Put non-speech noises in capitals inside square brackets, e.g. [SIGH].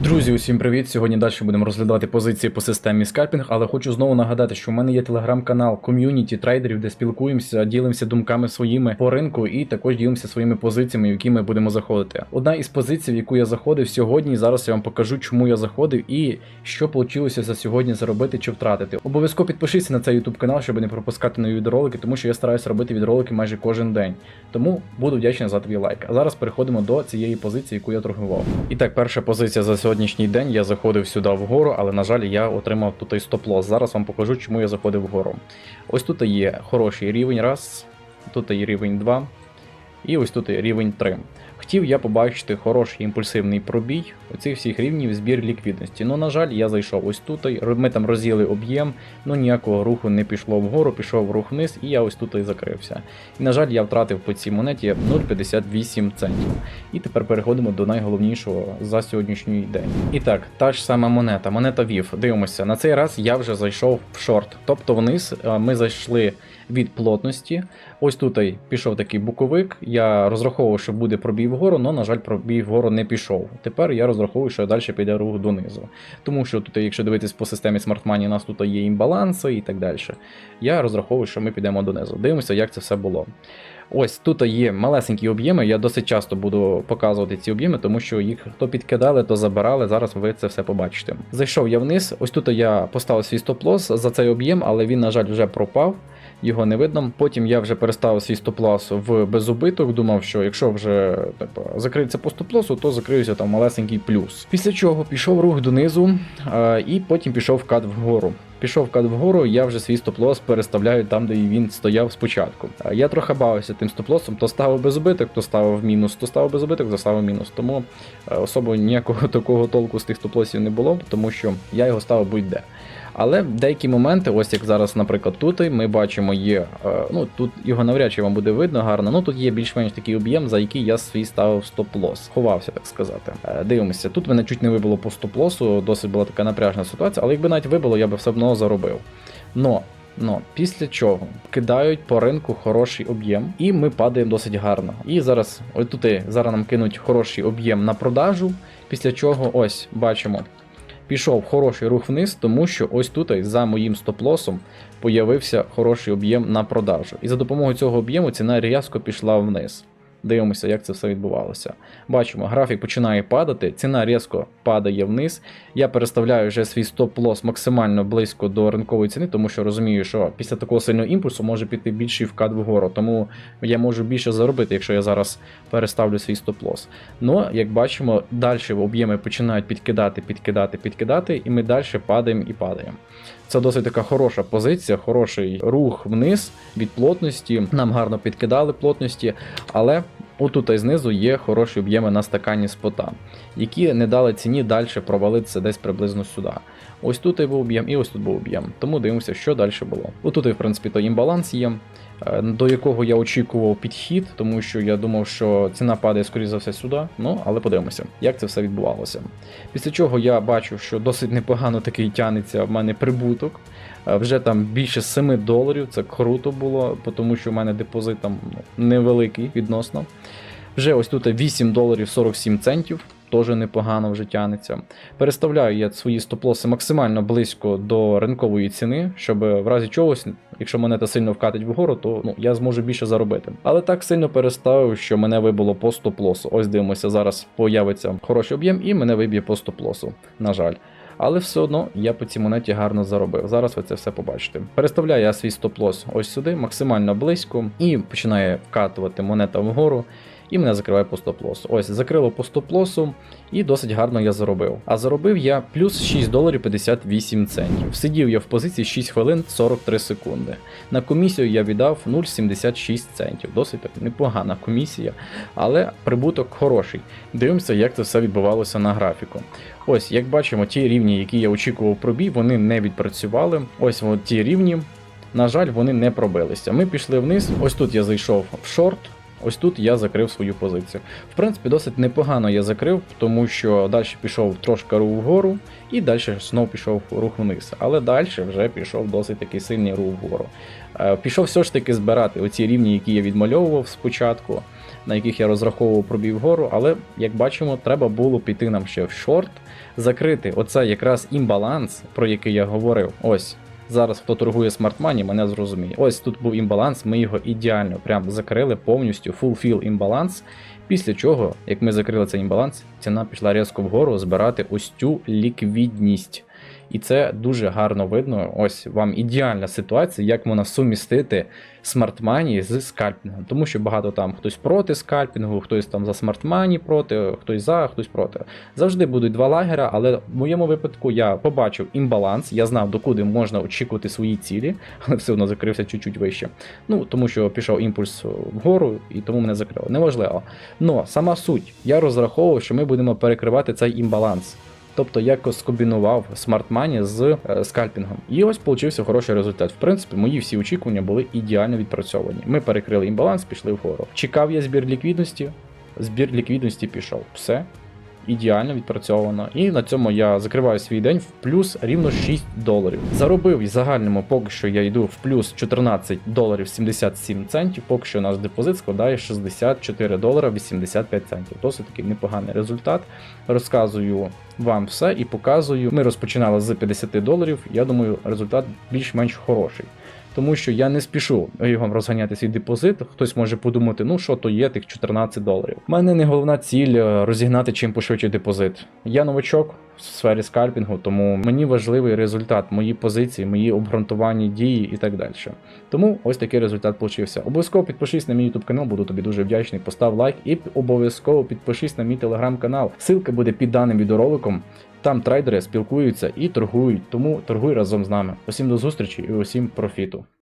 Друзі, усім привіт! Сьогодні далі будемо розглядати позиції по системі скальпінг, але хочу знову нагадати, що в мене є телеграм-канал ком'юніті трейдерів, де спілкуємося, ділимося думками своїми по ринку і також ділимося своїми позиціями, в які ми будемо заходити. Одна із позицій, в яку я заходив сьогодні, зараз я вам покажу, чому я заходив і що вийшло за сьогодні заробити чи втратити. Обов'язково підпишіться на цей YouTube канал, щоб не пропускати нові відеоролики, тому що я стараюся робити відеоролики майже кожен день. Тому буду вдячний за твій лайк. А зараз переходимо до цієї позиції, яку я торгував. І так, перша позиція за сьогоднішній день. Я заходив сюди вгору, але на жаль, я отримав тут і стоп-лос. Зараз вам покажу, чому я заходив вгору. Ось тут є хороший рівень, раз, тут є рівень 2, і ось тут є рівень 3. Хотів я побачити хороший імпульсивний пробій оцих всіх рівнів збір ліквідності. Ну, на жаль, я зайшов ось тут. Ми там розділи об'єм, ну ніякого руху не пішло вгору, пішов рух вниз, і я ось тут і закрився. І, на жаль, я втратив по цій монеті 0,58 центів. І тепер переходимо до найголовнішого за сьогоднішній день. І так, та ж сама монета, монета VIF. Дивимося, на цей раз я вже зайшов в шорт, тобто вниз ми зайшли від плотності. Ось тут пішов такий буковик. Я розраховував, що буде пробій вгору, але, на жаль, пробій вгору не пішов. Тепер я розраховую, що далі піде рух донизу. Тому що тут, якщо дивитись по системі Smart Money, у нас тут є імбаланси і так далі. Я розраховую, що ми підемо донизу. Дивимося, як це все було. Ось тут є малесенькі об'єми. Я досить часто буду показувати ці об'єми, тому що їх то підкидали, то забирали. Зараз ви це все побачите. Зайшов я вниз. Ось тут я поставив свій стоп-лос за цей об'єм, але він, на жаль, вже пропав. Його не видно. Потім я вже переставив свій стоп-лос в безубиток. Думав, що якщо вже типу, закриється по стоп-лосу, то закриється там малесенький плюс. Після чого пішов рух донизу, і потім пішов кат вгору. Пішов кат вгору, я вже свій стоп-лос переставляю там, де він стояв спочатку. Я трохи бавився тим стоп-лосом, то ставив без убиток, то ставив мінус, то ставив без убиток, то ставив мінус. Тому е, особо ніякого [LAUGHS] такого толку з тих стоп-лосів не було, тому що я його ставив будь-де. Але деякі моменти, ось як зараз, наприклад, тут ми бачимо, є. е, Ну тут його навряд чи вам буде видно гарно. Ну тут є більш-менш такий об'єм, за який я свій ставив стоп-лос. Ховався, так сказати. Е, Дивимося, тут мене чуть не вибило по стоп-лосу, досить була така напряжна ситуація, але якби навіть вибило, я би все одно заробив. Но. Ну, після чого кидають по ринку хороший об'єм, і ми падаємо досить гарно. І зараз, ось тут зараз нам кинуть хороший об'єм на продажу. Після чого, ось бачимо, пішов хороший рух вниз, тому що ось тут за моїм стоп-лосом появився хороший об'єм на продажу. І за допомогою цього об'єму ціна різко пішла вниз. Дивимося, як це все відбувалося. Бачимо, графік починає падати, ціна різко падає вниз. Я переставляю вже свій стоп-лос максимально близько до ринкової ціни, тому що розумію, що після такого сильного імпульсу може піти більший вкат вгору. Тому я можу більше заробити, якщо я зараз переставлю свій стоп-лос. Ну, як бачимо, далі об'єми починають підкидати, підкидати, підкидати, і ми далі падаємо і падаємо. Це досить така хороша позиція, хороший рух вниз від плотності. Нам гарно підкидали плотності, але отут і знизу є хороші об'єми на стакані спота, які не дали ціні далі провалитися десь приблизно сюди. Ось тут і був об'єм, і ось тут був об'єм. Тому дивимося, що далі було. Отут, і, в принципі, то імбаланс є, до якого я очікував підхід, тому що я думав, що ціна падає, скоріше за все, сюди. Ну, але подивимося, як це все відбувалося. Після чого я бачу, що досить непогано такий тянеться в мене прибуток. Е, Вже там більше 7 доларів, це круто було, тому що в мене депозит там ну, невеликий відносно. Вже ось тут 8 доларів 47 центів. Теж непогано вже тянеться. Переставляю я свої стоп-лоси максимально близько до ринкової ціни, щоб в разі чогось, якщо монета сильно вкатить вгору, то ну, я зможу більше заробити. Але так сильно переставив, що мене вибило по стоп-лосу. Ось дивимося, зараз появиться хороший об'єм і мене виб'є по стоп-лосу. На жаль. Але все одно я по цій монеті гарно заробив. Зараз ви це все побачите. Переставляю я свій стоп-лос ось сюди, максимально близько, і починає вкатувати монета вгору. І мене закриває по стоп-лосу. Ось закрило по стоп-лосу, і досить гарно я заробив. А заробив я плюс 6 доларів 58 центів. Сидів я в позиції 6 хвилин 43 секунди. На комісію я віддав 0,76 центів. Досить так непогана комісія, але прибуток хороший. Дивимося, як це все відбувалося на графіку. Ось, як бачимо, ті рівні, які я очікував пробій, вони не відпрацювали. Ось ті рівні. На жаль, вони не пробилися. Ми пішли вниз. Ось тут я зайшов в шорт. Ось тут я закрив свою позицію. В принципі, досить непогано я закрив, тому що далі пішов трошки рух вгору, і далі знов пішов рух вниз. Але далі вже пішов досить такий сильний рух вгору. Е, Пішов все ж таки збирати оці рівні, які я відмальовував спочатку. на яких я розраховував пробій вгору, але як бачимо, треба було піти нам ще в шорт, закрити оцей якраз імбаланс, про який я говорив. Ось. Зараз хто торгує смарт-мані, мене зрозуміє. Ось тут був імбаланс, ми його ідеально прям закрили повністю, full-fill імбаланс. Після чого, як ми закрили цей імбаланс, ціна пішла різко вгору збирати ось цю ліквідність. І це дуже гарно видно. Ось вам ідеальна ситуація, як можна сумістити смарт-мані з скальпінгом. Тому що багато там хтось проти скальпінгу, хтось там за смарт-мані проти, хтось за, хтось проти. Завжди будуть два лагера, але в моєму випадку я побачив імбаланс, я знав, докуди можна очікувати свої цілі, [LAUGHS] але все одно закрився чуть-чуть вище. Ну, тому що пішов імпульс вгору і тому мене закрило. Неважливо. Но сама суть, я розраховував, що ми будемо перекривати цей імбаланс. Тобто якось скомбінував смарт-мані з е, скальпінгом. І ось получився хороший результат. В принципі, мої всі очікування були ідеально відпрацьовані. Ми перекрили імбаланс, пішли вгору. Чекав я збір ліквідності. Збір ліквідності пішов. Все. Ідеально відпрацьовано. І на цьому я закриваю свій день в плюс рівно 6 доларів. Заробив в загальному, поки що я йду в плюс 14 доларів 77 центів. Поки що наш депозит складає 64 долара 85 центів. Досить такий непоганий результат. Розказую вам все і показую. Ми розпочинали з 50 доларів. Я думаю, результат більш-менш хороший. Тому що я не спішу його розганяти свій депозит. Хтось може подумати, ну що то є тих 14 доларів. У мене не головна ціль е, розігнати чим пошвидше депозит. Я новачок в сфері скальпінгу, тому мені важливий результат, мої позиції, мої обґрунтовані дії і так далі. Тому ось такий результат получився. Обов'язково підпишись на мій YouTube канал, буду тобі дуже вдячний. Постав лайк і обов'язково підпишись на мій телеграм-канал. Ссылка буде під даним відеороликом. Там трейдери спілкуються і торгують, тому торгуй разом з нами. Усім до зустрічі і усім профіту.